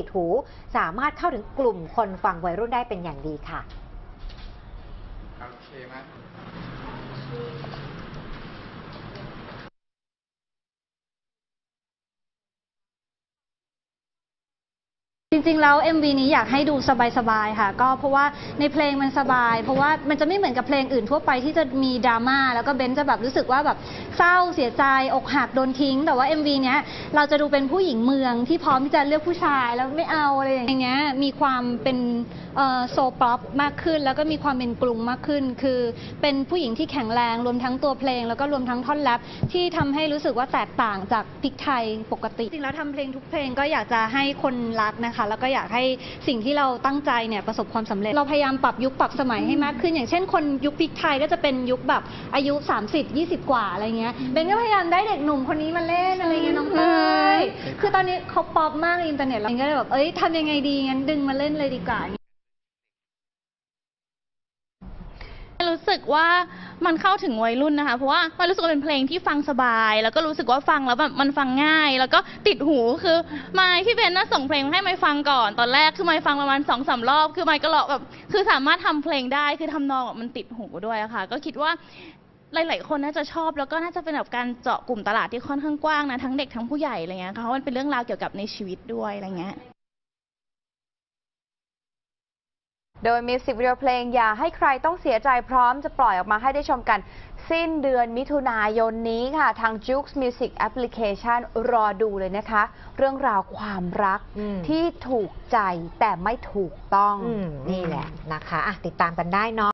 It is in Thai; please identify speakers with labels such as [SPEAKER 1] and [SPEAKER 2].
[SPEAKER 1] ติดหูสามารถเข้าถึงกลุ่มคนฟังวัยรุ่นได้เป็นอย่างดีค่ะ
[SPEAKER 2] โอเคไหม
[SPEAKER 3] จริงๆ แล้ว MV นี้อยากให้ดูสบายๆ ค่ะ ก็เพราะว่าในเพลงมันสบาย เพราะว่ามันจะไม่เหมือนกับเพลงอื่นทั่วไปที่จะมีดราม่าแล้วก็เบนจะแบบรู้สึกว่าแบบเศร้าเสียใจอกหักโดนทิ้ง แต่ว่า MV เนี้ยเราจะดูเป็นผู้หญิงเมืองที่พร้อมที่จะเลือกผู้ชายแล้วไม่เอาอะไรอย่างเงี้ย มีความเป็นโซป๊อปมากขึ้น แล้วก็มีความเป็นกรุงมากขึ้น คือเป็นผู้หญิงที่แข็งแรงรวมทั้งตัวเพลง แล้วก็รวมทั้งท่อนแรปที่ทำให้รู้สึกว่าแตกต่างจากพริกไทยปกติ จริงแล้วทำเพลงทุกเพลงก็อยากจะให้คนรักนะคะ แล้วก็อยากให้สิ่งที่เราตั้งใจเนี่ยประสบความสำเร็จ เราพยายามปรับยุคปรับสมัยให้มากขึ้น อย่างเช่น คนยุคพริกไทยก็จะเป็นยุคแบบอายุ 30 20 กว่าอะไรเงี้ยเบนก็พยายามได้เด็กหนุ่มคนนี้มาเล่นอะไรเงี้ยน้องเตยคือตอนนี้เขาป๊อปมากในอินเทอร์เน็ตแล้วเบนก็เลยแบบเอ้ยทำยังไงดีงั้นดึงมาเล่นเลยดีกว่า
[SPEAKER 4] รู้สึกว่ามันเข้าถึงวัยรุ่นนะคะ เพราะว่ามันรู้สึกว่าเป็นเพลงที่ฟังสบาย แล้วก็รู้สึกว่าฟังแล้วแบบมันฟังง่าย แล้วก็ติดหูคือไมค์พี่เบนน่ะส่งเพลงให้ไมค์ฟังก่อนตอนแรกคือไมค์ฟังประมาณสองสามรอบ คือไมค์ก็ร้องแบบคือสามารถทำเพลงได้คือทำนองอะมันติดหูด้วยอะค่ะ ก็คิดว่าหลาย ๆ คนน่าจะชอบแล้วก็น่าจะเป็นแบบการเจาะกลุ่มตลาดที่ค่อนข้างกว้างนะทั้งเด็กทั้งผู้ใหญ่อะไรเงี้ยค่ะเพราะมันเป็นเรื่องราวเกี่ยวกับในชีวิตด้วยอะไรเงี้ย
[SPEAKER 5] โดยมิวสิกวิดีโอเพลงอย่าให้ใครต้องเสียใจพร้อมจะปล่อยออกมาให้ได้ชมกัน สิ้นเดือนมิถุนายนนี้ค่ะ ทาง Jux Music Application รอดูเลยนะคะ เรื่องราวความรัก
[SPEAKER 1] อืม
[SPEAKER 5] ที่ถูกใจแต่ไม่ถูกต้อง
[SPEAKER 1] อืมนี่แหละนะคะอะติดตามกันได้เนาะ